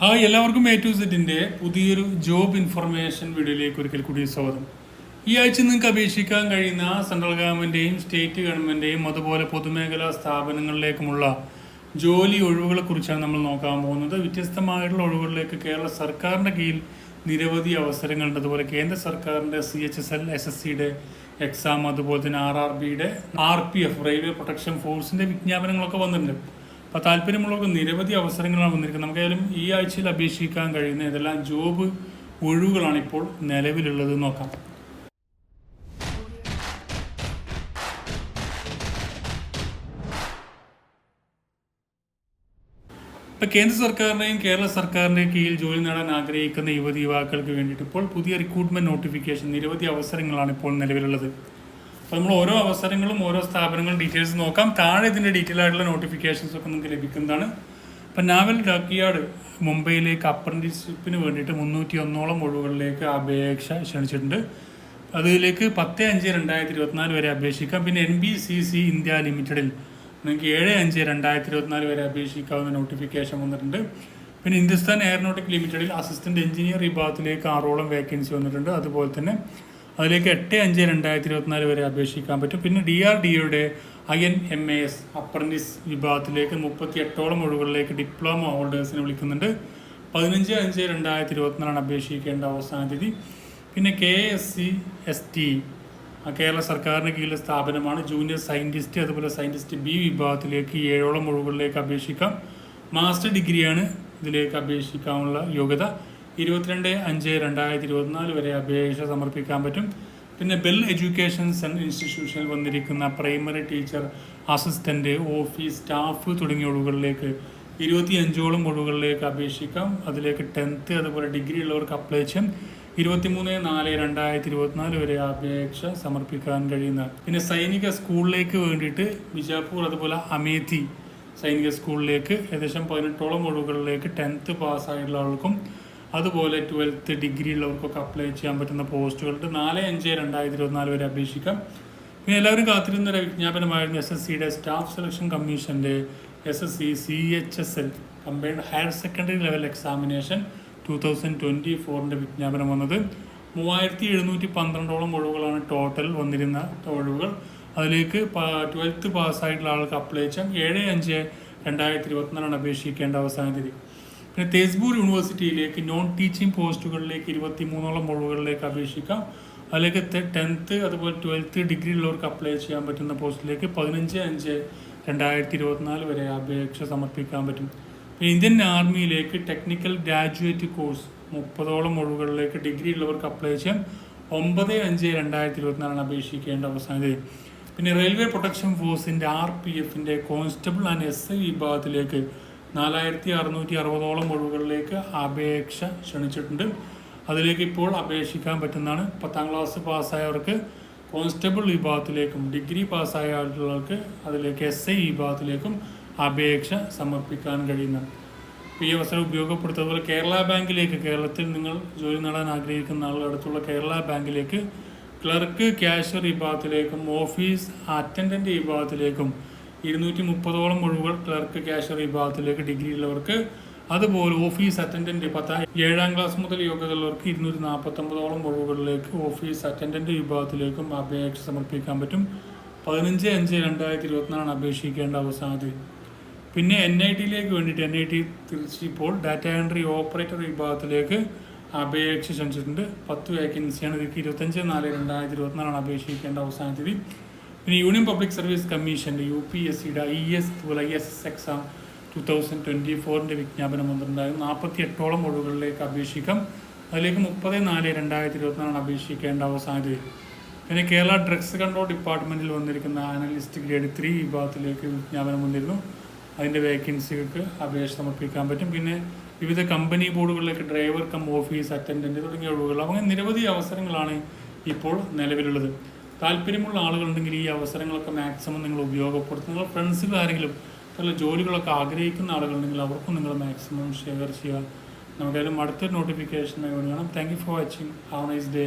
Hi എല്ലാവർക്കും A to സെറ്റിന്റെ പുതിയൊരു ജോബ് ഇൻഫർമേഷൻ വീഡിയോയിലേക്ക് ഒരിക്കൽ കൂടി സ്വാഗതം. ഈ ആഴ്ച നിങ്ങൾക്ക് അപേക്ഷിക്കാൻ കഴിയുന്ന സെൻട്രൽ ഗവൺമെന്റെയും സ്റ്റേറ്റ് ഗവൺമെന്റെയും അതുപോലെ പൊതുമേഖലാ സ്ഥാപനങ്ങളിലേക്കുമുള്ള ജോലി ഒഴിവുകളെ കുറിച്ചാണ് നമ്മൾ നോക്കാൻ പോകുന്നത്. വ്യത്യസ്തമായിട്ടുള്ള ഒഴിവുകളിലേക്ക് കേരള സർക്കാരിന്റെ കീഴിൽ നിരവധി അവസരങ്ങളുണ്ട്. അതുപോലെ കേന്ദ്ര സർക്കാരിന്റെ C H S L S S സിയുടെ എക്സാം അതുപോലെ തന്നെ ആർ ആർ ബിയുടെ R P F railway protection ഫോഴ്സിന്റെ വിജ്ഞാപനങ്ങളൊക്കെ വന്നിട്ടുണ്ട്. അപ്പോൾ താല്പര്യമുള്ളവർക്ക് നിരവധി അവസരങ്ങളാണ് വന്നിരിക്കുന്നത്. നമുക്കായാലും ഈ ആഴ്ചയിൽ അപേക്ഷിക്കാൻ കഴിയുന്ന ഇതെല്ലാം ജോബ് ഒഴിവുകളാണ് ഇപ്പോൾ നിലവിലുള്ളത് നോക്കാം. ഇപ്പോൾ കേന്ദ്ര സർക്കാരിന്റെയും കേരള സർക്കാരിന്റെയും കീഴിൽ ജോലി നേടാൻ ആഗ്രഹിക്കുന്ന യുവതി യുവാക്കൾക്ക് വേണ്ടിയിട്ട് ഇപ്പോൾ പുതിയ റിക്രൂട്ട്മെന്റ് നോട്ടിഫിക്കേഷൻ നിരവധി അവസരങ്ങളാണ് ഇപ്പോൾ നിലവിലുള്ളത്. അപ്പോൾ നമ്മൾ ഓരോ അവസരങ്ങളും ഓരോ സ്ഥാപനങ്ങളും ഡീറ്റെയിൽസ് നോക്കാം. താഴെ ഇതിന്റെ ഡീറ്റെയിൽ ആയിട്ടുള്ള നോട്ടിഫിക്കേഷൻസ് ഒക്കെ നമുക്ക് ലഭിക്കുന്നതാണ്. അപ്പം നാവൽ ഡാക്കിയാർഡ് മുംബൈയിലേക്ക് അപ്രന്റീസ്ഷിപ്പിന് വേണ്ടിയിട്ട് മുന്നൂറ്റി ഒന്നോളം ഒഴിവുകളിലേക്ക് അപേക്ഷ ക്ഷണിച്ചിട്ടുണ്ട്. അതിലേക്ക് പത്ത് അഞ്ച് രണ്ടായിരത്തി ഇരുപത്തിനാല് വരെ അപേക്ഷിക്കാം. പിന്നെ N B C C India ലിമിറ്റഡിൽ നിങ്ങൾക്ക് ഏഴ് അഞ്ച് രണ്ടായിരത്തി ഇരുപത്തിനാല് വരെ അപേക്ഷിക്കാവുന്ന നോട്ടിഫിക്കേഷൻ വന്നിട്ടുണ്ട്. പിന്നെ ഹിന്ദുസ്ഥാൻ എയറോനോട്ടിക് ലിമിറ്റഡിൽ അസിസ്റ്റന്റ് എഞ്ചിനീയർ വിഭാഗത്തിലേക്ക് ആറോളം വേക്കൻസി വന്നിട്ടുണ്ട്. അതുപോലെ തന്നെ അതിലേക്ക് എട്ട് അഞ്ച് രണ്ടായിരത്തി ഇരുപത്തിനാല് വരെ അപേക്ഷിക്കാൻ പറ്റും. പിന്നെ ഡി ആർ ഡി ഒയുടെ I N M A S apprentice വിഭാഗത്തിലേക്ക് മുപ്പത്തി എട്ടോളം ഒഴിവുകളിലേക്ക് ഡിപ്ലോമ ഹോൾഡേഴ്സിനെ വിളിക്കുന്നുണ്ട്. പതിനഞ്ച് അഞ്ച് രണ്ടായിരത്തി ഇരുപത്തിനാലാണ് അപേക്ഷിക്കേണ്ട അവസാന തീയതി പിന്നെ K S C S T Kerala സർക്കാരിന് കീഴിലെ സ്ഥാപനമാണ്. ജൂനിയർ സയന്റിസ്റ്റ് അതുപോലെ സയന്റിസ്റ്റ് ബി വിഭാഗത്തിലേക്ക് ഏഴോളം ഒഴിവുകളിലേക്ക് അപേക്ഷിക്കാം. മാസ്റ്റർ ഡിഗ്രിയാണ് ഇതിലേക്ക് അപേക്ഷിക്കാനുള്ള യോഗ്യത. ഇരുപത്തിരണ്ട് അഞ്ച് രണ്ടായിരത്തി ഇരുപത്തിനാല് വരെ അപേക്ഷ സമർപ്പിക്കാൻ പറ്റും. പിന്നെ ബെൽ എഡ്യൂക്കേഷൻ ഇൻസ്റ്റിറ്റ്യൂഷനിൽ വന്നിരിക്കുന്ന primary teacher assistant office staff തുടങ്ങിയ ഒഴിവുകളിലേക്ക് ഇരുപത്തി അഞ്ചോളം ഒഴിവുകളിലേക്ക് അപേക്ഷിക്കാം. അതിലേക്ക് ടെൻത്ത് അതുപോലെ ഡിഗ്രി ഉള്ളവർക്ക് അപ്ലൈ ചെയ്യാം. ഇരുപത്തിമൂന്ന് നാല് രണ്ടായിരത്തി ഇരുപത്തിനാല് വരെ അപേക്ഷ സമർപ്പിക്കാൻ കഴിയുന്ന. പിന്നെ സൈനിക സ്കൂളിലേക്ക് വേണ്ടിയിട്ട് ബിജാപൂർ അതുപോലെ അമേത്തി സൈനിക സ്കൂളിലേക്ക് ഏകദേശം പതിനെട്ടോളം ഒഴിവുകളിലേക്ക് ടെൻത്ത് പാസ്സായിട്ടുള്ള ആൾക്കും അതുപോലെ ട്വൽത്ത് ഡിഗ്രി ഉള്ളവർക്കൊക്കെ അപ്ലൈ ചെയ്യാൻ പറ്റുന്ന പോസ്റ്റുകളുണ്ട് നാല് അഞ്ച് രണ്ടായിരത്തി ഇരുപത്തിനാല് വരെ അപേക്ഷിക്കാം. പിന്നെ എല്ലാവരും കാത്തിരുന്ന ഒരു വിജ്ഞാപനമായിരുന്നു എസ് എസ് സിയുടെ സ്റ്റാഫ് സെലക്ഷൻ കമ്മീഷന്റെ S S C C H S L combined higher secondary level examination two thousand twenty ഫോറിന്റെ വിജ്ഞാപനം വന്നത്. മൂവായിരത്തി എഴുന്നൂറ്റി പന്ത്രണ്ടോളം ഒഴിവുകളാണ് ടോട്ടൽ വന്നിരുന്ന ഒഴിവുകൾ. അതിലേക്ക് ട്വൽത്ത് പാസ്സായിട്ടുള്ള ആൾക്ക് അപ്ലൈ ചെയ്യാം. ഏഴ് അഞ്ച് രണ്ടായിരത്തി ഇരുപത്തിനാലാണ് അപേക്ഷിക്കേണ്ട അവസാന തീയതി. പിന്നെ തേസ്ബൂർ യൂണിവേഴ്സിറ്റിയിലേക്ക് നോൺ ടീച്ചിങ് പോസ്റ്റുകളിലേക്ക് ഇരുപത്തി മൂന്നോളം ഒഴിവുകളിലേക്ക് അപേക്ഷിക്കാം. അതിലേക്ക് ടെൻത്ത് അതുപോലെ ട്വൽത്ത് ഡിഗ്രി ഉള്ളവർക്ക് അപ്ലൈ ചെയ്യാൻ പറ്റുന്ന പോസ്റ്റിലേക്ക് പതിനഞ്ച് അഞ്ച് രണ്ടായിരത്തി ഇരുപത്തിനാല് വരെ അപേക്ഷ സമർപ്പിക്കാൻ പറ്റും. ഇന്ത്യൻ ആർമിയിലേക്ക് ടെക്നിക്കൽ ഗ്രാജുവേറ്റ് കോഴ്സ് മുപ്പതോളം ഒഴിവുകളിലേക്ക് ഡിഗ്രി ഉള്ളവർക്ക് അപ്ലൈ ചെയ്യാം. ഒമ്പത് അഞ്ച് രണ്ടായിരത്തി ഇരുപത്തിനാലാണ് അപേക്ഷിക്കേണ്ട അവസാന പിന്നെ റെയിൽവേ പ്രൊട്ടക്ഷൻ ഫോഴ്സിന്റെ ആർ പി എഫിന്റെ കോൺസ്റ്റബിൾ ആൻഡ് എസ് ഐ വിഭാഗത്തിലേക്ക് നാലായിരത്തി അറുന്നൂറ്റി അറുപതോളം ഒഴിവുകളിലേക്ക് അപേക്ഷ ക്ഷണിച്ചിട്ടുണ്ട്. അതിലേക്ക് ഇപ്പോൾ അപേക്ഷിക്കാൻ പറ്റുന്നതാണ്. പത്താം ക്ലാസ് പാസ്സായവർക്ക് കോൺസ്റ്റബിൾ വിഭാഗത്തിലേക്കും ഡിഗ്രി പാസ്സായ ആളുകൾക്ക് അതിലേക്ക് എസ് ഐ വിഭാഗത്തിലേക്കും അപേക്ഷ സമർപ്പിക്കാൻ കഴിയുന്നതാണ് ഈ അവസരം ഉപയോഗപ്പെടുത്തുന്നതുപോലെ കേരള ബാങ്കിലേക്ക് കേരളത്തിൽ നിങ്ങൾ ജോലി നേടാൻ ആഗ്രഹിക്കുന്ന ആളുകളടുത്തുള്ള കേരള ബാങ്കിലേക്ക് ക്ലർക്ക് ക്യാഷ്യർ വിഭാഗത്തിലേക്കും ഓഫീസ് അറ്റൻഡന്റ് വിഭാഗത്തിലേക്കും ഇരുന്നൂറ്റി മുപ്പതോളം ഒഴിവുകൾ ക്ലർക്ക് കാഷ്യർ വിഭാഗത്തിലേക്ക് ഡിഗ്രി ഉള്ളവർക്ക് അതുപോലെ ഓഫീസ് അറ്റൻഡന്റ് പത്താം ഏഴാം ക്ലാസ് മുതൽ യോഗ്യതയുള്ളവർക്ക് ഇരുന്നൂറ്റി നാൽപ്പത്തൊമ്പതോളം ഒഴിവുകളിലേക്ക് ഓഫീസ് അറ്റൻഡന്റ് വിഭാഗത്തിലേക്കും അപേക്ഷ സമർപ്പിക്കാൻ പറ്റും. പതിനഞ്ച് അഞ്ച് രണ്ടായിരത്തി ഇരുപത്തിനാലാണ് അപേക്ഷിക്കേണ്ട അവസാന തീയതി പിന്നെ എൻ ഐ ടിയിലേക്ക് വേണ്ടിയിട്ട് എൻ ഐ ടി തിരിച്ച് ഇപ്പോൾ ഡാറ്റ എൻട്രി ഓപ്പറേറ്റർ വിഭാഗത്തിലേക്ക് അപേക്ഷ ക്ഷണിച്ചിട്ടുണ്ട്. പത്ത് വേക്കൻസിയാണ് ഇതിലേക്ക് ഇരുപത്തഞ്ച് നാല് രണ്ടായിരത്തി ഇരുപത്തിനാലാണ് അപേക്ഷിക്കേണ്ട അവസാന തീയതി പിന്നെ യൂണിയൻ പബ്ലിക് സർവീസ് കമ്മീഷന്റെ യു പി എസ് സിയുടെ ഐ എസ് അതുപോലെ I S S exam two thousand twenty ഫോറിന്റെ വിജ്ഞാപനം വന്നിട്ടുണ്ടായിരുന്നു നാൽപ്പത്തി എട്ടോളം ഒഴിവുകളിലേക്ക് അപേക്ഷിക്കാം. അതിലേക്ക് മുപ്പത് നാല് രണ്ടായിരത്തി ഇരുപത്തിനാലാണ് അപേക്ഷിക്കേണ്ട അവസാന തീയതി പിന്നെ കേരള ഡ്രഗ്സ് കൺട്രോൾ ഡിപ്പാർട്ട്മെന്റിൽ വന്നിരിക്കുന്ന അനലിസ്റ്റ് ഗ്രേഡ് ത്രീ വിഭാഗത്തിലേക്ക് വിജ്ഞാപനം വന്നിരുന്നു. അതിന്റെ വേക്കൻസികൾക്ക് അപേക്ഷ സമർപ്പിക്കാൻ പറ്റും. പിന്നെ വിവിധ കമ്പനി ബോർഡുകളിലേക്ക് ഡ്രൈവർ കം ഓഫീസ് അറ്റൻഡന്റ് തുടങ്ങിയ ഒഴിവുകൾ. അങ്ങനെ നിരവധി അവസരങ്ങളാണ് ഇപ്പോൾ നിലവിലുള്ളത്. താല്പര്യമുള്ള ആളുകളുണ്ടെങ്കിൽ ഈ അവസരങ്ങളൊക്കെ മാക്സിമം നിങ്ങൾ ഉപയോഗപ്പെടുത്തുക നിങ്ങൾ ഫ്രണ്ട്സുകളാരെങ്കിലും നല്ല ജോലികളൊക്കെ ആഗ്രഹിക്കുന്ന ആളുകളുണ്ടെങ്കിൽ അവർക്കും നിങ്ങൾ മാക്സിമം ഷെയർ ചെയ്യുക. നമുക്കായാലും അടുത്തൊരു നോട്ടിഫിക്കേഷൻ വേണം thank you for watching have nice day